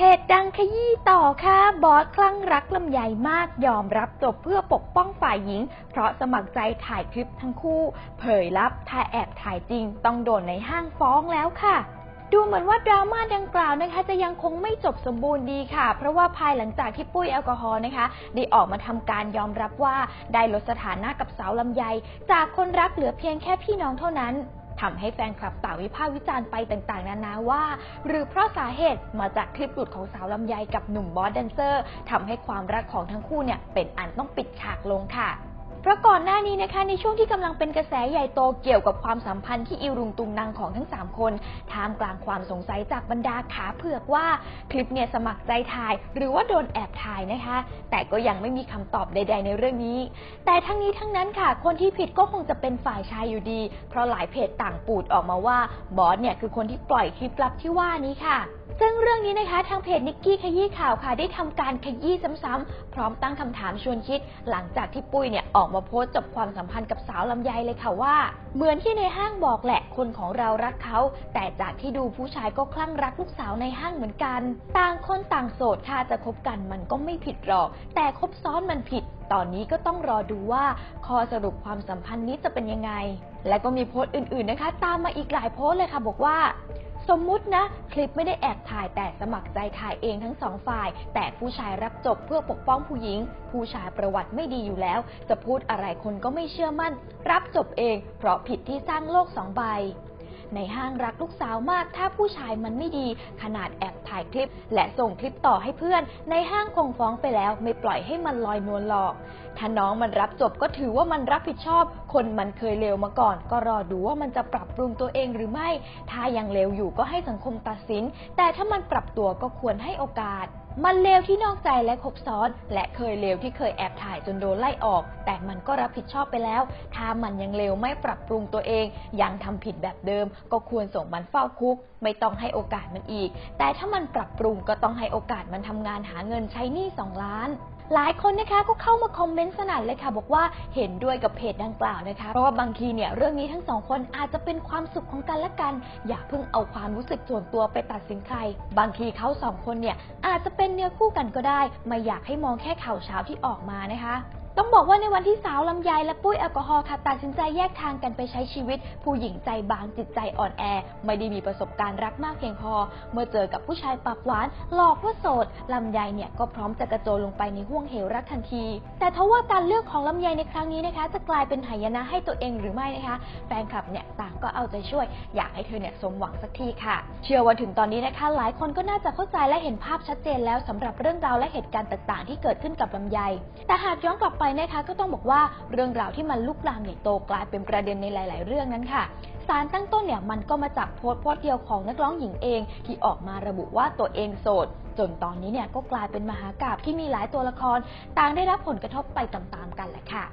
เพจดังขยี้ต่อค่ะ บอสคลั่งรักลำไยมากยอมรับจบเพื่อปกป้องฝ่ายหญิง เพราะสมัครใจถ่ายคลิปทั้งคู่ เผยลับถ้าแอบถ่ายจริง ต้องโดนในห้างฟ้องแล้วค่ะดูเหมือนว่าดราม่าดังกล่าวนะคะจะยังคงไม่จบสมบูรณ์ดีค่ะ เพราะว่าภายหลังจากที่ปุ้ยแอลกอฮอล์นะคะได้ออกมาทำการยอมรับว่าได้ลดสถานะกับสาวลำไย จากคนรักเหลือเพียงแค่พี่น้องเท่านั้น ทำให้แฟนคลับต่างวิพากษ์วิจารณ์ไปต่างๆ นานาว่า หรือเพราะสาเหตุมาจากคลิปหลุดของสาวลำไยกับหนุ่มบอสแดนเซอร์ทำให้ความรักของทั้งคู่เนี่ยเป็นอันต้องปิดฉากลงค่ะ ราะก่อนหน้านี้นะคะในช่วงที่กำลังเป็นกระแสใหญ่โตเกี่ยวกับความสัมพันธ์ที่อิรุงตุงนางของทั้ง 3 คนท่ามกลางความสงสัยจากบรรดาขาเผือกว่า คลิปเนี่ยสมัครใจถ่าย หรือว่าโดนแอบถ่ายนะคะ แต่ก็ยังไม่มีคำตอบใด ๆ ในเรื่องนี้ แต่ทั้งนี้ทั้งนั้นค่ะ คนที่ผิดก็คงจะเป็นฝ่ายชายอยู่ดี เพราะหลายเพจต่างปูดออกมาว่าบอสเนี่ยคือคนที่ปล่อยคลิปลับที่ว่านี้ค่ะซึ่งเรื่องนี้นะคะทางเพจนิกกี้ขยี้ข่าวค่ะได้ทำการขยี้ซ้ำๆพร้อมตั้งคำถามชวนคิด หลังจากที่ปุ้ยเนี่ยออกมาโพสต์จบความสัมพันธ์กับสาวลำไยเลยค่ะว่า เหมือนที่ในห้างบอกแหละ คนของเรารักเขา แต่จากที่ดูผู้ชายก็คลั่งรักลูกสาวในห้างเหมือนกัน ต่างคนต่างโสดค่ะจะคบกันมันก็ไม่ผิดหรอก แต่คบซ้อนมันผิด ตอนนี้ก็ต้องรอดูว่าข้อสรุปความสัมพันธ์นี้จะเป็นยังไงและก็มีโพสต์อื่นๆนะคะ ตามมาอีกหลายโพสต์เลยค่ะ บอกว่า สมมุตินะ คลิปไม่ได้แอบถ่ายแต่สมัครใจถ่ายเองทั้งสองฝ่าย แต่ผู้ชายรับจบเพื่อปกป้องผู้หญิง ผู้ชายประวัติไม่ดีอยู่แล้ว จะพูดอะไรคนก็ไม่เชื่อมั่น รับจบเอง เพราะผิดที่สร้างโลกสองใบ ในห้างรักลูกสาวมาก ถ้าผู้ชายมันไม่ดี ขนาดแอบถ่ายคลิป และส่งคลิปต่อให้เพื่อน ในห้างคงฟ้องไปแล้วไม่ปล่อยให้มันลอยนวลหรอก ถ้าน้องมันรับจบก็ถือว่ามันรับผิดชอบ คนมันเคยเลวมาก่อน ก็รอดูว่ามันจะปรับปรุงตัวเองหรือไม่ ถ้ายังเลวอยู่ก็ให้สังคมตัดสิน แต่ถ้ามันปรับตัวก็ควรให้โอกาสมันเลวที่นอกใจและคบซ้อน และเคยเลวที่เคยแอบถ่ายจนโดนไล่ออก แต่มันก็รับผิดชอบไปแล้ว ถ้ามันยังเลวไม่ปรับปรุงตัวเอง ยังทำผิดแบบเดิม ก็ควรส่งมันเฝ้าคุก ไม่ต้องให้โอกาสมันอีก แต่ถ้ามันปรับปรุงก็ต้องให้โอกาสมันทำงานหาเงินใช้หนี้สองล้าน หลายคนนะคะก็เข้ามาคอมเมนต์สนั่นเลยค่ะ บอกว่าเห็นด้วยกับเพจดังกล่าวนะคะ เพราะว่าบางทีเนี่ยเรื่องนี้ทั้งสองคนอาจจะเป็นความสุขของกันและกัน อย่าเพิ่งเอาความรู้สึกส่วนตัวไปตัดสินใคร บางทีเขาสองคนเนี่ยอาจจะเป็นเนื้อคู่กันก็ได้ ไม่อยากให้มองแค่ข่าวเช้าที่ออกมานะคะ ต้องบอกว่าในวันที่สาวลำไยและปุ้ยแอลกอฮอล์ค่ะตัดสินใจแยกทางกันไปใช้ชีวิต ผู้หญิงใจบางจิตใจอ่อนแอ ไม่ได้มีประสบการณ์รักมากเพียงพอ เมื่อเจอกับผู้ชายปากหวาน หลอกว่าโสดลำไยเนี่ยก็พร้อมจะกระโจนลงไปในห่วงเหวรักทันที แต่ทว่าการเลือกของลำไยในครั้งนี้นะคะ จะกลายเป็นหายนะให้ตัวเองหรือไม่นะคะ แฟนคลับเนี่ยต่างก็เอาใจช่วย อยากให้เธอเนี่ยสมหวังสักทีค่ะ เชื่อว่าถึงตอนนี้นะคะ หลายคนก็น่าจะเข้าใจและเห็นภาพชัดเจนแล้วสำหรับเรื่องราวและเหตุการณ์ต่าง ๆ ที่เกิดขึ้นกับลำไย แต่หากย้อนกลับไปนะคะก็ต้องบอกว่าเรื่องราวที่มันลุกลามใหญ่โตกลายเป็นประเด็นในหลาย ๆ เรื่องนั้นค่ะสารตั้งต้นเนี่ยมันก็มาจากโพสต์โพสต์เดียวของนักร้องหญิงเอง ที่ออกมาระบุว่าตัวเองโสด จนตอนนี้เนี่ยก็กลายเป็นมหากาบที่มีหลายตัวละคร ต่างได้รับผลกระทบไปตาม ๆ กันแหละค่ะ